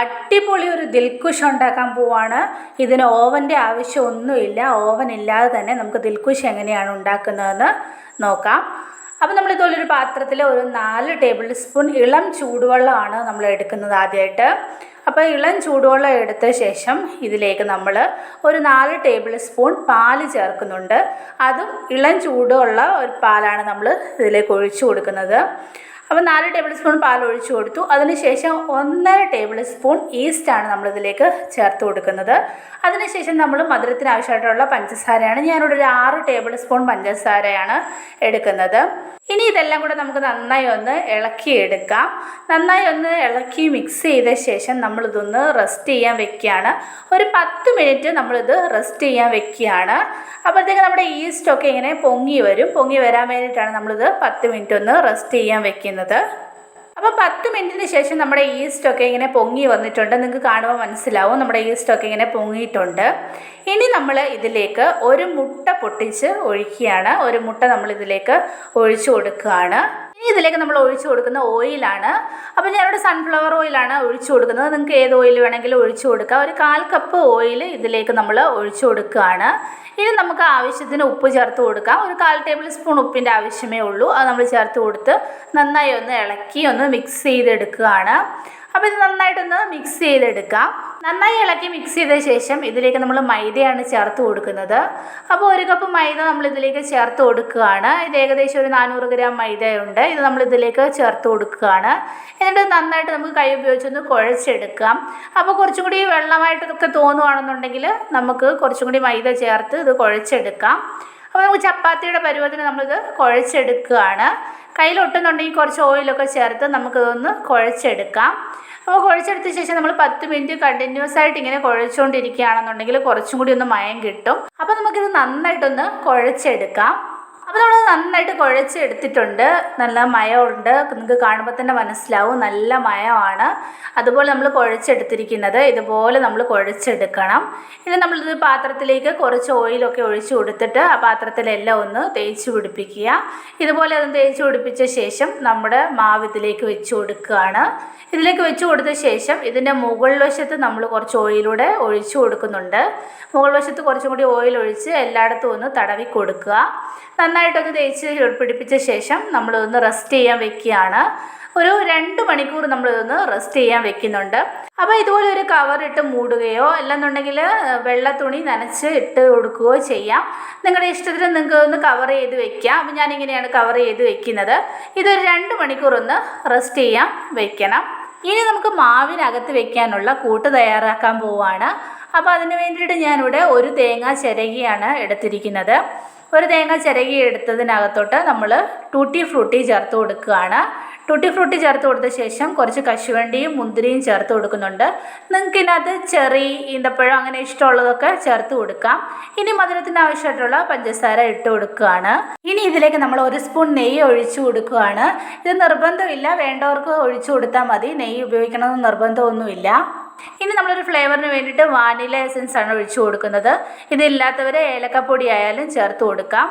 അടിപൊളി ഒരു ദിൽക്കുഷ് ഉണ്ടാക്കാൻ പോവാണ്. ഇതിന് ഓവന്റെ ആവശ്യമൊന്നുമില്ല. ഓവൻ ഇല്ലാതെ തന്നെ നമുക്ക് ദിൽക്കുഷ് എങ്ങനെയാണ് ഉണ്ടാക്കുന്നതെന്ന് നോക്കാം. അപ്പോൾ നമ്മൾ ഇതുപോലൊരു പാത്രത്തിൽ ഒരു നാല് ടേബിൾ സ്പൂൺ ഇളം ചൂടുവെള്ളമാണ് നമ്മൾ എടുക്കുന്നത് ആദ്യമായിട്ട് അപ്പോൾ ഇളം ചൂടുവെള്ളം എടുത്ത ശേഷം ഇതിലേക്ക് നമ്മൾ ഒരു നാല് ടേബിൾ സ്പൂൺ പാൽ ചേർക്കുന്നുണ്ട്. അതും ഇളം ചൂടുള്ള ഒരു പാലാണ് നമ്മൾ ഇതിലേക്ക് ഒഴിച്ചു കൊടുക്കുന്നത്. അപ്പോൾ നാല് ടേബിൾ സ്പൂൺ പാൽ ഒഴിച്ചു കൊടുത്തു. അതിനുശേഷം ഒന്നര ടേബിൾ സ്പൂൺ ഈസ്റ്റാണ് നമ്മളിതിലേക്ക് ചേർത്ത് കൊടുക്കുന്നത്. അതിനുശേഷം നമ്മൾ മധുരത്തിന് ആവശ്യമായിട്ടുള്ള പഞ്ചസാരയാണ്. ഞാനിവിടെ ഒരു ആറ് ടേബിൾ സ്പൂൺ പഞ്ചസാരയാണ് എടുക്കുന്നത്. ഇനി ഇതെല്ലാം കൂടെ നമുക്ക് നന്നായി ഒന്ന് ഇളക്കി എടുക്കാം. നന്നായി ഒന്ന് ഇളക്കി മിക്സ് ചെയ്ത ശേഷം നമ്മളിതൊന്ന് റെസ്റ്റ് ചെയ്യാൻ വെക്കുകയാണ്. ഒരു പത്ത് മിനിറ്റ് നമ്മളിത് റെസ്റ്റ് ചെയ്യാൻ വെക്കുകയാണ്. അപ്പോഴത്തേക്ക് നമ്മുടെ ഈസ്റ്റൊക്കെ ഇങ്ങനെ പൊങ്ങി വരും. പൊങ്ങി വരാൻ വേണ്ടിയിട്ടാണ് നമ്മളിത് പത്ത് മിനിറ്റ് ഒന്ന് റെസ്റ്റ് ചെയ്യാൻ വെക്കുന്നത്. അപ്പോൾ പത്ത് മിനിറ്റിന് ശേഷം നമ്മുടെ ഈസ്റ്റൊക്കെ ഇങ്ങനെ പൊങ്ങി വന്നിട്ടുണ്ട്. നിങ്ങൾക്ക് കാണുമ്പോൾ മനസ്സിലാവും നമ്മുടെ ഈസ്റ്റൊക്കെ ഇങ്ങനെ പൊങ്ങിയിട്ടുണ്ട്. ഇനി നമ്മൾ ഇതിലേക്ക് ഒരു മുട്ട പൊട്ടിച്ച് ഒഴിക്കുകയാണ്. ഒരു മുട്ട നമ്മൾ ഇതിലേക്ക് ഒഴിച്ചു കൊടുക്കുകയാണ്. ഇനി ഇതിലേക്ക് നമ്മൾ ഒഴിച്ചു കൊടുക്കുന്ന ഓയിലാണ് അപ്പോൾ ഞാനിവിടെ സൺഫ്ലവർ ഓയിലാണ് ഒഴിച്ചു കൊടുക്കുന്നത്. നിങ്ങൾക്ക് ഏത് ഓയിൽ വേണമെങ്കിലും ഒഴിച്ചു കൊടുക്കാം. ഒരു കാൽ കപ്പ് ഓയിൽ ഇതിലേക്ക് നമ്മൾ ഒഴിച്ചു കൊടുക്കുകയാണ്. ഇനി നമുക്ക് ആവശ്യത്തിന് ഉപ്പ് ചേർത്ത് കൊടുക്കാം. ഒരു കാൽ ടേബിൾ സ്പൂൺ ഉപ്പിന്റെ ആവശ്യമേ ഉള്ളൂ. അത് നമ്മൾ ചേർത്ത് കൊടുത്ത് നന്നായി ഒന്ന് ഇളക്കി ഒന്ന് മിക്സ് ചെയ്തെടുക്കുകയാണ്. അപ്പോൾ ഇത് നന്നായിട്ടൊന്ന് മിക്സ് ചെയ്തെടുക്കാം. നന്നായി ഇളക്കി മിക്സ് ചെയ്ത ശേഷം ഇതിലേക്ക് നമ്മൾ മൈദയാണ് ചേർത്ത് കൊടുക്കുന്നത്. അപ്പോൾ ഒരു കപ്പ് മൈദ നമ്മൾ ഇതിലേക്ക് ചേർത്ത് കൊടുക്കുകയാണ്. ഇത് ഏകദേശം ഒരു നാനൂറ് ഗ്രാം മൈദയുണ്ട്. ഇത് നമ്മൾ ഇതിലേക്ക് ചേർത്ത് കൊടുക്കുകയാണ്. എന്നിട്ട് നന്നായിട്ട് നമുക്ക് കൈ ഉപയോഗിച്ചൊന്ന് കുഴച്ചെടുക്കാം. അപ്പോൾ കുറച്ചും കൂടി വെള്ളമായിട്ടൊക്കെ തോന്നുവാണെന്നുണ്ടെങ്കിൽ നമുക്ക് കുറച്ചും കൂടി മൈദ ചേർത്ത് ഇത് കുഴച്ചെടുക്കാം. അപ്പോൾ നമുക്ക് ചപ്പാത്തിയുടെ പരുവത്തിന് നമ്മളിത് കുഴച്ചെടുക്കുകയാണ്. കയ്യിലൊട്ടുന്നുണ്ടെങ്കിൽ കുറച്ച് ഓയിലൊക്കെ ചേർത്ത് നമുക്കിതൊന്ന് കുഴച്ചെടുക്കാം. അപ്പോൾ കുഴച്ചെടുത്ത ശേഷം നമ്മൾ പത്ത് മിനിറ്റ് കണ്ടിന്യൂസ് ആയിട്ട് ഇങ്ങനെ കുഴച്ചുകൊണ്ടിരിക്കുകയാണെന്നുണ്ടെങ്കിൽ കുറച്ചും കൂടി ഒന്ന് മയം കിട്ടും. അപ്പോൾ നമുക്കിത് നന്നായിട്ടൊന്ന് കുഴച്ചെടുക്കാം. അപ്പോൾ നമ്മൾ നന്നായിട്ട് കുഴച്ചെടുത്തിട്ടുണ്ട് നല്ല മയമുണ്ട്. നിങ്ങൾക്ക് കാണുമ്പോൾ തന്നെ മനസ്സിലാവും. നല്ല മയമാണ്. അതുപോലെ നമ്മൾ കുഴച്ചെടുത്തിരിക്കുന്നത് ഇതുപോലെ നമ്മൾ കുഴച്ചെടുക്കണം ഇനി നമ്മളിത് പാത്രത്തിലേക്ക് കുറച്ച് ഓയിലൊക്കെ ഒഴിച്ചു കൊടുത്തിട്ട് ആ പാത്രത്തിലെല്ലാം ഒന്ന് തേച്ച് പിടിപ്പിക്കുക. ഇതുപോലെ ഒന്ന് തേച്ച് പിടിപ്പിച്ച ശേഷം നമ്മുടെ മാവ് ഇതിലേക്ക് വെച്ച് കൊടുക്കുകയാണ്. ഇതിലേക്ക് വെച്ച് കൊടുത്ത ശേഷം ഇതിന്റെ മുകൾ വശത്ത് നമ്മൾ കുറച്ച് ഓയിലൂടെ ഒഴിച്ചു കൊടുക്കുന്നുണ്ട്. മുകൾ വശത്ത് കുറച്ചും കൂടി ഓയിൽ ഒഴിച്ച് എല്ലായിടത്തും ഒന്ന് തടവി കൊടുക്കുക. നന്നായിട്ടൊന്ന് തേച്ച് പിടിപ്പിച്ച ശേഷം നമ്മളിതൊന്ന് റെസ്റ്റ് ചെയ്യാൻ വെക്കുകയാണ്. ഒരു രണ്ട് മണിക്കൂർ നമ്മളിതൊന്ന് റെസ്റ്റ് ചെയ്യാൻ വെക്കുന്നുണ്ട്. അപ്പോൾ ഇതുപോലെ ഒരു കവർ ഇട്ട് മൂടുകയോ അല്ലെന്നുണ്ടെങ്കിൽ വെള്ള തുണി നനച്ച് ഇട്ട് കൊടുക്കുകയോ ചെയ്യാം. നിങ്ങളുടെ ഇഷ്ടത്തിന് നിങ്ങൾക്ക് ഒന്ന് കവർ ചെയ്ത് വെക്കാം. അപ്പോൾ ഞാനിങ്ങനെയാണ് കവർ ചെയ്ത് വെക്കുന്നത്. ഇതൊരു രണ്ട് മണിക്കൂർ ഒന്ന് റെസ്റ്റ് ചെയ്യാൻ വെക്കണം. ഇനി നമുക്ക് മാവിനകത്ത് വെക്കാനുള്ള കൂട്ട് തയ്യാറാക്കാൻ പോവുകയാണ് അപ്പോൾ അതിന് വേണ്ടിയിട്ട് ഞാനിവിടെ ഒരു തേങ്ങ ചിരകിയാണ് എടുത്തിരിക്കുന്നത്. ഒരു തേങ്ങ ചിരകി എടുത്തതിനകത്തോട്ട് നമ്മൾ ടൂട്ടി ഫ്രൂട്ടി ചേർത്ത് കൊടുക്കുകയാണ്. ടൂട്ടി ഫ്രൂട്ടി ചേർത്ത് കൊടുത്ത ശേഷം കുറച്ച് കശുവണ്ടിയും മുന്തിരിയും ചേർത്ത് കൊടുക്കുന്നുണ്ട്. നിങ്ങൾക്ക് ഇതിനകത്ത് ചെറി ഈന്തപ്പഴം അങ്ങനെ ഇഷ്ടമുള്ളതൊക്കെ ചേർത്ത് കൊടുക്കാം. ഇനി മധുരത്തിന് ആവശ്യമായിട്ടുള്ള പഞ്ചസാര ഇട്ട് കൊടുക്കുകയാണ്. ഇനി ഇതിലേക്ക് നമ്മൾ ഒരു സ്പൂൺ നെയ്യ് ഒഴിച്ചു കൊടുക്കുകയാണ്. ഇത് നിർബന്ധമില്ല. വേണ്ടവർക്ക് ഒഴിച്ചു കൊടുത്താൽ മതി. നെയ്യ് ഉപയോഗിക്കണമെന്ന് നിർബന്ധമൊന്നുമില്ല. ഇനി നമ്മളൊരു ഫ്ലേവറിന് വേണ്ടിയിട്ട് വാനില എസൻസ് ആണ് ഒഴിച്ചു കൊടുക്കുന്നത്. ഇതില്ലാത്തവരെ ഏലക്കപ്പൊടി ആയാലും ചേർത്ത് കൊടുക്കാം.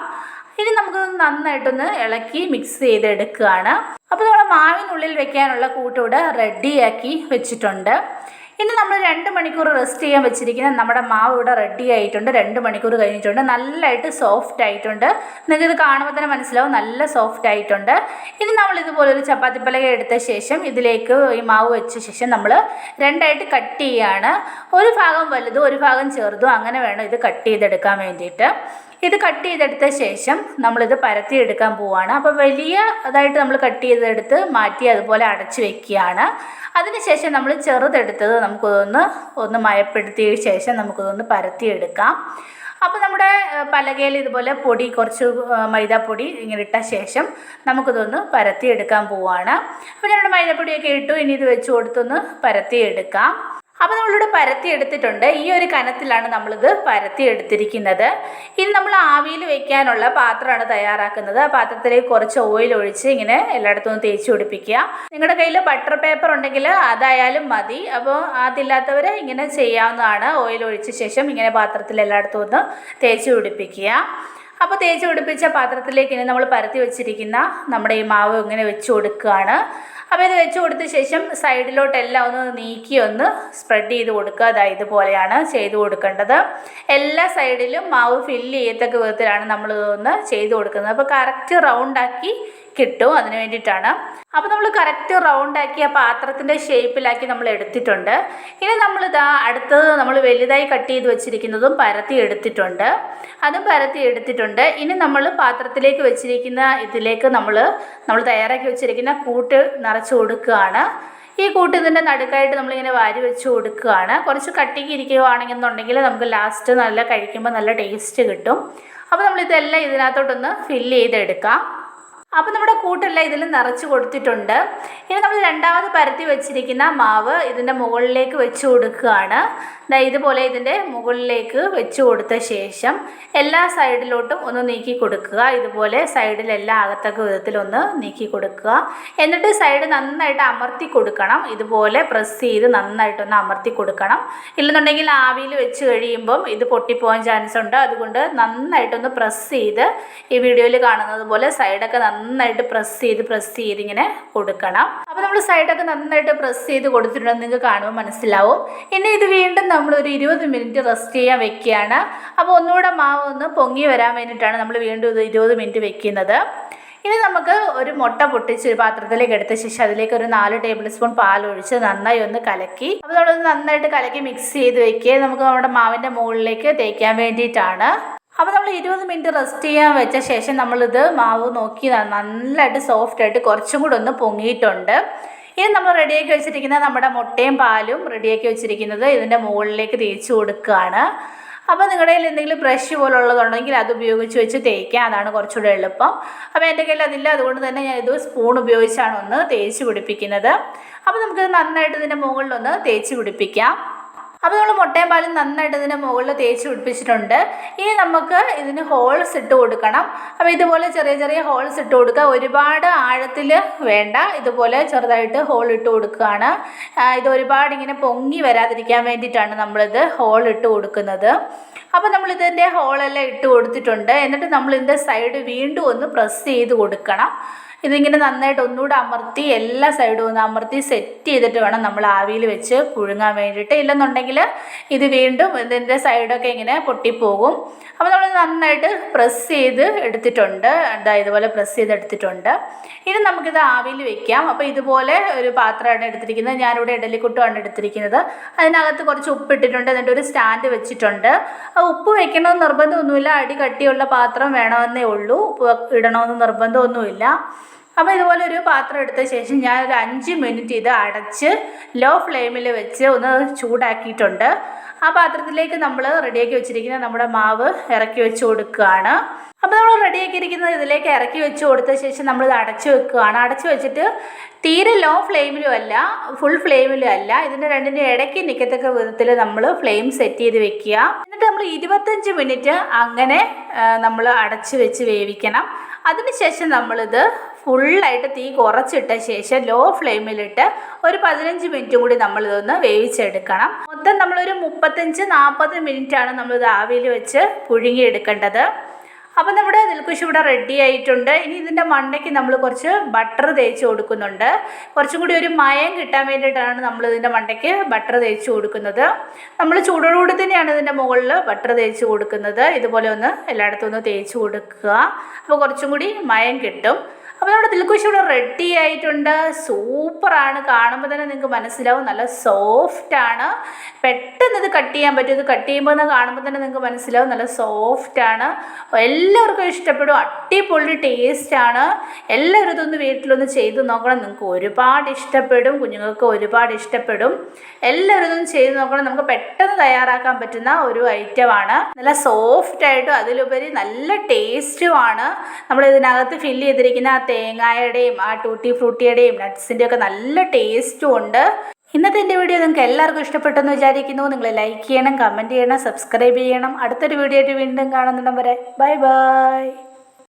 ഇനി നമുക്ക് നന്നായിട്ടൊന്ന് ഇളക്കി മിക്സ് ചെയ്തെടുക്കുകയാണ്. അപ്പോൾ നമ്മൾ മാവിനുള്ളിൽ വെക്കാനുള്ള കൂട്ടിവിടെ റെഡിയാക്കി വെച്ചിട്ടുണ്ട്. ഇനി നമ്മൾ രണ്ട് മണിക്കൂർ റെസ്റ്റ് ചെയ്യാൻ വെച്ചിരിക്കുന്ന നമ്മുടെ മാവ് ഇവിടെ റെഡി ആയിട്ടുണ്ട്. രണ്ട് മണിക്കൂർ കഴിഞ്ഞിട്ടുണ്ട്. നല്ലതായിട്ട് സോഫ്റ്റ് ആയിട്ടുണ്ട്. നിങ്ങൾക്ക് ഇത് കാണുമ്പോൾ തന്നെ മനസ്സിലാവും. നല്ല സോഫ്റ്റ് ആയിട്ടുണ്ട്. ഇനി നമ്മൾ ഇതുപോലെ ഒരു ചപ്പാത്തി പലക എടുത്ത ശേഷം ഇതിലേക്ക് ഈ മാവ് വെച്ച ശേഷം നമ്മൾ രണ്ടായിട്ട് കട്ട് ചെയ്യുകയാണ് ഒരു ഭാഗം വലുതും ഒരു ഭാഗം ചെറുതും. അങ്ങനെ വേണം ഇത് കട്ട് ചെയ്തെടുക്കാൻ വേണ്ടിയിട്ട്. ഇത് കട്ട് ചെയ്തെടുത്ത ശേഷം നമ്മളിത് പരത്തിയെടുക്കാൻ പോവുകയാണ് അപ്പോൾ വലിയ അതായിട്ട് നമ്മൾ കട്ട് ചെയ്തെടുത്ത് മാറ്റി അതുപോലെ അടച്ചു വെക്കുകയാണ്. അതിനുശേഷം നമ്മൾ ചെറുതെടുത്തത് നമുക്കിതൊന്ന് ഒന്ന് മയപ്പെടുത്തിയ ശേഷം നമുക്കിതൊന്ന് പരത്തിയെടുക്കാം. അപ്പോൾ നമ്മുടെ പലകയിൽ ഇതുപോലെ പൊടി കുറച്ച് മൈദാപ്പൊടി ഇങ്ങനെ ഇട്ട ശേഷം നമുക്കിതൊന്ന് പരത്തിയെടുക്കാൻ പോവുകയാണ് അപ്പോൾ ഞങ്ങളുടെ മൈദാപ്പൊടിയൊക്കെ ഇട്ടു. ഇനി ഇത് വെച്ച് കൊടുത്തൊന്ന് പരത്തിയെടുക്കാം. അപ്പോൾ നമ്മളിവിടെ പരത്തി എടുത്തിട്ടുണ്ട് ഈ ഒരു കനത്തിലാണ് നമ്മളിത് പരത്തി എടുത്തിരിക്കുന്നത് ഇനി നമ്മൾ ആവിയിൽ വെക്കാനുള്ള പാത്രമാണ് തയ്യാറാക്കുന്നത്. ആ പാത്രത്തിലേക്ക് കുറച്ച് ഓയിൽ ഒഴിച്ച് ഇങ്ങനെ എല്ലായിടത്തും തേച്ച് പിടിപ്പിക്കുക. നിങ്ങളുടെ കയ്യിൽ ബട്ടർ പേപ്പർ ഉണ്ടെങ്കിൽ അതായാലും മതി. അപ്പോൾ അതില്ലാത്തവർ ഇങ്ങനെ ചെയ്യാവുന്നതാണ്. ഓയിൽ ഒഴിച്ച ശേഷം ഇങ്ങനെ പാത്രത്തിൽ എല്ലായിടത്തും ഒന്ന് തേച്ച് പിടിപ്പിക്കുക. അപ്പോൾ തേച്ച് പിടിപ്പിച്ച പാത്രത്തിലേക്ക് ഇനി നമ്മൾ പരത്തി വെച്ചിരിക്കുന്ന നമ്മുടെ ഈ മാവ് ഇങ്ങനെ വെച്ച് കൊടുക്കുകയാണ്. അപ്പോൾ ഇത് വെച്ച് കൊടുത്ത ശേഷം സൈഡിലോട്ടെല്ലാം ഒന്ന് നീക്കി ഒന്ന് സ്പ്രെഡ് ചെയ്ത് കൊടുക്കുക. അതായത് ഇതുപോലെയാണ് ചെയ്ത് കൊടുക്കേണ്ടത്. എല്ലാ സൈഡിലും മാവ് ഫില്ല് ചെയ്യത്തക്ക വിധത്തിലാണ് നമ്മൾ ഇതൊന്ന് ചെയ്ത് കൊടുക്കുന്നത്. അപ്പോൾ കറക്റ്റ് റൗണ്ടാക്കി കിട്ടും അതിന് വേണ്ടിയിട്ടാണ്. അപ്പോൾ നമ്മൾ കറക്റ്റ് റൗണ്ടാക്കി ആ പാത്രത്തിന്റെ ഷേപ്പിലാക്കി നമ്മൾ എടുത്തിട്ടുണ്ട്. ഇനി നമ്മളിതാ അടുത്തത് നമ്മൾ വലുതായി കട്ട് ചെയ്ത് വെച്ചിരിക്കുന്നതും പരത്തി എടുത്തിട്ടുണ്ട്. അതും പരത്തി എടുത്തിട്ടുണ്ട്. ഇനി നമ്മൾ പാത്രത്തിലേക്ക് വെച്ചിരിക്കുന്ന ഇതിലേക്ക് നമ്മൾ നമ്മൾ തയ്യാറാക്കി വെച്ചിരിക്കുന്ന കൂട്ട് നിറച്ച് കൊടുക്കുകയാണ്. ഈ കൂട്ട് ഇതിന്റെ നടുക്കായിട്ട് നമ്മളിങ്ങനെ വാരി വെച്ച് കൊടുക്കുകയാണ്. കുറച്ച് കട്ടിക്ക് ഇരിക്കുകയാണെന്നുണ്ടെങ്കിൽ നമുക്ക് ലാസ്റ്റ് നല്ല കഴിക്കുമ്പോൾ നല്ല ടേസ്റ്റ് കിട്ടും. അപ്പോൾ നമ്മളിതെല്ലാം ഇതിനകത്തോട്ടൊന്ന് ഫില്ല് ചെയ്തെടുക്കാം. അപ്പോൾ നമ്മുടെ കൂട്ടെല്ലാം ഇതിൽ നിറച്ച് കൊടുത്തിട്ടുണ്ട്. ഇനി നമ്മൾ രണ്ടാമത് പരത്തി വെച്ചിരിക്കുന്ന മാവ് ഇതിന്റെ മുകളിലേക്ക് വെച്ച് കൊടുക്കുകയാണ്. ഇതുപോലെ ഇതിന്റെ മുകളിലേക്ക് വെച്ച് കൊടുത്ത ശേഷം എല്ലാ സൈഡിലോട്ടും ഒന്ന് നീക്കി കൊടുക്കുക. ഇതുപോലെ സൈഡിലെല്ലാം ആകത്തക്ക വിധത്തിലൊന്ന് നീക്കി കൊടുക്കുക. എന്നിട്ട് സൈഡ് നന്നായിട്ട് അമർത്തി കൊടുക്കണം. ഇതുപോലെ പ്രസ് ചെയ്ത് നന്നായിട്ടൊന്ന് അമർത്തി കൊടുക്കണം. ഇല്ലെന്നുണ്ടെങ്കിൽ ആവിയിൽ വെച്ച് കഴിയുമ്പം ഇത് പൊട്ടിപ്പോകാൻ ചാൻസ് ഉണ്ട്. അതുകൊണ്ട് നന്നായിട്ടൊന്ന് പ്രസ് ചെയ്ത് ഈ വീഡിയോയിൽ കാണുന്നത് പോലെ സൈഡൊക്കെ നന്നായിട്ട് പ്രസ് ചെയ്ത് പ്രസ് ചെയ്ത് ഇങ്ങനെ കൊടുക്കണം. അപ്പോൾ നമ്മൾ സൈഡൊക്കെ നന്നായിട്ട് പ്രസ് ചെയ്ത് കൊടുത്തിട്ടുണ്ടെന്ന് നിങ്ങൾക്ക് കാണുമ്പോൾ മനസ്സിലാവും. ഇനി ഇത് വീണ്ടും നമ്മൾ ഒരു ഇരുപത് മിനിറ്റ് റെസ്റ്റ് ചെയ്യാൻ വെക്കുകയാണ്. അപ്പോൾ ഒന്നുകൂടെ മാവ് ഒന്ന് പൊങ്ങി വരാൻ വേണ്ടിയിട്ടാണ് നമ്മൾ വീണ്ടും ഇത് ഇരുപത് മിനിറ്റ് വെക്കുന്നത്. ഇനി നമുക്ക് ഒരു മുട്ട പൊട്ടിച്ച് ഒരു പാത്രത്തിലേക്ക് എടുത്ത ശേഷം അതിലേക്ക് ഒരു നാല് ടേബിൾ സ്പൂൺ പാൽ ഒഴിച്ച് നന്നായി ഒന്ന് കലക്കി. അപ്പോൾ നമ്മളൊന്ന് നന്നായിട്ട് കലക്കി മിക്സ് ചെയ്ത് വെക്കുക നമുക്ക് നമ്മുടെ മാവിന്റെ മുകളിലേക്ക് തേക്കാൻ വേണ്ടിയിട്ടാണ്. അപ്പോൾ നമ്മൾ ഇരുപത് മിനിറ്റ് റെസ്റ്റ് ചെയ്യാൻ വെച്ച ശേഷം നമ്മളിത് മാവ് നോക്കി നല്ലതായിട്ട് സോഫ്റ്റ് ആയിട്ട് കുറച്ചും കൂടെ ഒന്ന് പൊങ്ങിയിട്ടുണ്ട്. ഇനി നമ്മൾ റെഡിയാക്കി വെച്ചിരിക്കുന്ന നമ്മുടെ മുട്ടയും പാലും റെഡിയാക്കി വെച്ചിരിക്കുന്നത് ഇതിന്റെ മുകളിലേക്ക് തേച്ച് കൊടുക്കുകയാണ് അപ്പോൾ നിങ്ങളുടെ കയ്യിൽ എന്തെങ്കിലും ബ്രഷ് പോലുള്ളതുണ്ടെങ്കിൽ അത് ഉപയോഗിച്ച് വെച്ച് തേക്കാം. അതാണ് കുറച്ചുകൂടെ എളുപ്പം. അപ്പോൾ എന്റെ കയ്യിൽ അതില്ല അതുകൊണ്ട് തന്നെ ഞാൻ ഇത് സ്പൂൺ ഉപയോഗിച്ചാണ് ഒന്ന് തേച്ച് പിടിപ്പിക്കുന്നത്. അപ്പോൾ നമുക്കിത് നന്നായിട്ട് ഇതിന്റെ മുകളിലൊന്ന് തേച്ച് പിടിപ്പിക്കാം. അപ്പോൾ നമ്മൾ മുട്ടയും പാലും നന്നായിട്ട് ഇതിന്റെ മുകളിൽ തേച്ച് പിടിപ്പിച്ചിട്ടുണ്ട്. ഇനി നമുക്ക് ഇതിന് ഹോൾസ് ഇട്ട് കൊടുക്കണം. അപ്പോൾ ഇതുപോലെ ചെറിയ ചെറിയ ഹോൾസ് ഇട്ട് കൊടുക്കുക. ഒരുപാട് ആഴത്തിൽ വേണ്ട. ഇതുപോലെ ചെറുതായിട്ട് ഹോൾ ഇട്ട് കൊടുക്കുകയാണ്. ഇത് ഒരുപാട് ഇങ്ങനെ പൊങ്ങി വരാതിരിക്കാൻ വേണ്ടിയിട്ടാണ് നമ്മളിത് ഹോൾ ഇട്ട് കൊടുക്കുന്നത്. അപ്പോൾ നമ്മൾ ഇതിന്റെ ഹോളെല്ലാം ഇട്ട് കൊടുത്തിട്ടുണ്ട്. എന്നിട്ട് നമ്മൾ ഇതിന്റെ സൈഡ് വീണ്ടും ഒന്ന് പ്രസ് ചെയ്ത് കൊടുക്കണം. ഇതിങ്ങനെ നന്നായിട്ട് ഒന്നുകൂടെ അമർത്തി എല്ലാ സൈഡും ഒന്ന് അമർത്തി സെറ്റ് ചെയ്തിട്ട് വേണം നമ്മൾ ആവിയിൽ വെച്ച് പുഴുങ്ങാൻ വേണ്ടിയിട്ട്. ഇല്ലെന്നുണ്ടെങ്കിൽ ഇത് വീണ്ടും ഇതിന്റെ സൈഡൊക്കെ ഇങ്ങനെ പൊട്ടിപ്പോകും. അപ്പോൾ നമ്മൾ നന്നായിട്ട് പ്രസ് ചെയ്ത് എടുത്തിട്ടുണ്ട്. എന്താ ഇതുപോലെ പ്രസ് ചെയ്ത് എടുത്തിട്ടുണ്ട്. ഇനി നമുക്കിത് ആവിയിൽ വെക്കാം. അപ്പോൾ ഇതുപോലെ ഒരു പാത്രമാണ് എടുത്തിരിക്കുന്നത്. ഞാനിവിടെ ഇഡലിക്കുട്ടുമാണ് എടുത്തിരിക്കുന്നത്. അതിനകത്ത് കുറച്ച് ഉപ്പ് ഇട്ടിട്ടുണ്ട്. എന്നിട്ട് ഒരു സ്റ്റാൻഡ് വെച്ചിട്ടുണ്ട്. ആ ഉപ്പ് വെക്കണമെന്ന് നിർബന്ധമൊന്നുമില്ല. അടി കട്ടിയുള്ള പാത്രം വേണമെന്നേ ഉള്ളൂ. ഉപ്പ് ഇടണമെന്ന് നിർബന്ധമൊന്നുമില്ല. അപ്പോൾ ഇതുപോലെ ഒരു പാത്രം എടുത്ത ശേഷം ഞാൻ ഒരു അഞ്ച് മിനിറ്റ് ഇത് അടച്ച് ലോ ഫ്ലെയിമിൽ വെച്ച് ഒന്ന് ചൂടാക്കിയിട്ടുണ്ട്. ആ പാത്രത്തിലേക്ക് നമ്മൾ റെഡിയാക്കി വെച്ചിരിക്കുന്ന നമ്മുടെ മാവ് ഇറക്കി വെച്ച് കൊടുക്കുകയാണ്. അപ്പോൾ നമ്മൾ റെഡിയാക്കിയിരിക്കുന്നത് ഇതിലേക്ക് ഇറക്കി വെച്ച് കൊടുത്ത ശേഷം നമ്മൾ ഇത് അടച്ചു വെക്കുകയാണ്. അടച്ചു വെച്ചിട്ട് തീരെ ലോ ഫ്ലെയിമിലും അല്ല ഫുൾ ഫ്ലെയിമിലും അല്ല. ഇതിന്റെ രണ്ടിന്റെ ഇടയ്ക്ക് നിൽക്കത്തക്ക വിധത്തിൽ നമ്മൾ ഫ്ലെയിം സെറ്റ് ചെയ്ത് വെക്കുക. എന്നിട്ട് നമ്മൾ ഇരുപത്തഞ്ച് മിനിറ്റ് അങ്ങനെ നമ്മൾ അടച്ചു വെച്ച് വേവിക്കണം. അതിനുശേഷം നമ്മളിത് ഫുള്ളായിട്ട് തീ കുറച്ചിട്ട ശേഷം ലോ ഫ്ലെയിമിലിട്ട് ഒരു പതിനഞ്ച് മിനിറ്റും കൂടി നമ്മളിതൊന്ന് വേവിച്ചെടുക്കണം. മൊത്തം നമ്മളൊരു മുപ്പത്തഞ്ച് നാൽപ്പത് മിനിറ്റാണ് നമ്മളിത് ആവിയിൽ വെച്ച് പുഴുങ്ങിയെടുക്കേണ്ടത്. അപ്പോൾ നമ്മുടെ നെൽക്കുശി ഇവിടെ റെഡി ആയിട്ടുണ്ട്. ഇനി ഇതിന്റെ മണ്ടയ്ക്ക് നമ്മൾ കുറച്ച് ബട്ടർ തേച്ച് കൊടുക്കുന്നുണ്ട്. കുറച്ചും കൂടി ഒരു മയം കിട്ടാൻ വേണ്ടിയിട്ടാണ് നമ്മൾ ഇതിന്റെ മണ്ടയ്ക്ക് ബട്ടർ തേച്ച് കൊടുക്കുന്നത്. നമ്മൾ ചൂടോടുകൂടി തന്നെയാണ് ഇതിന്റെ മുകളിൽ ബട്ടർ തേച്ച് കൊടുക്കുന്നത്. ഇതുപോലെ ഒന്ന് എല്ലായിടത്തും ഒന്ന് തേച്ച് കൊടുക്കുക. അപ്പോൾ കുറച്ചും കൂടി മയം കിട്ടും. അപ്പോൾ നമ്മുടെ ദിൽക്കുശ് ഇവിടെ റെഡി ആയിട്ടുണ്ട്. സൂപ്പറാണ് കാണുമ്പോൾ തന്നെ നിങ്ങൾക്ക് മനസ്സിലാവും. നല്ല സോഫ്റ്റാണ് പെട്ടെന്ന് ഇത് കട്ട് ചെയ്യാൻ പറ്റും. ഇത് കട്ട് ചെയ്യുമ്പോൾ കാണുമ്പോൾ തന്നെ നിങ്ങൾക്ക് മനസ്സിലാവും. നല്ല സോഫ്റ്റാണ് എല്ലാവർക്കും ഇഷ്ടപ്പെടും. അടിപൊളി ടേസ്റ്റാണ് എല്ലാവരും ഇതൊന്ന് വീട്ടിലൊന്ന് ചെയ്ത് നോക്കണം. നിങ്ങൾക്ക് ഒരുപാട് ഇഷ്ടപ്പെടും. കുഞ്ഞുങ്ങൾക്ക് ഒരുപാട് ഇഷ്ടപ്പെടും. എല്ലാവരും ഇതൊന്ന് ചെയ്ത് നോക്കണം. നമുക്ക് പെട്ടെന്ന് തയ്യാറാക്കാൻ പറ്റുന്ന ഒരു ഐറ്റമാണ് നല്ല സോഫ്റ്റായിട്ടും അതിലുപരി നല്ല ടേസ്റ്റുമാണ് നമ്മൾ ഇതിനകത്ത് ഫില്ല് ചെയ്തിരിക്കുന്ന തേങ്ങായുടെയും ആ ടൂട്ടി ഫ്രൂട്ടിയുടെയും നട്ട്സിന്റെ ഒക്കെ നല്ല ടേസ്റ്റും ഉണ്ട്. ഇന്നത്തെ എന്റെ വീഡിയോ നിങ്ങൾക്ക് എല്ലാവർക്കും ഇഷ്ടപ്പെട്ടെന്ന് വിചാരിക്കുന്നു. നിങ്ങൾ ലൈക്ക് ചെയ്യണം കമന്റ് ചെയ്യണം സബ്സ്ക്രൈബ് ചെയ്യണം. അടുത്തൊരു വീഡിയോ ആയിട്ട് വീണ്ടും കാണുന്നിടം വരെ ബൈ ബൈ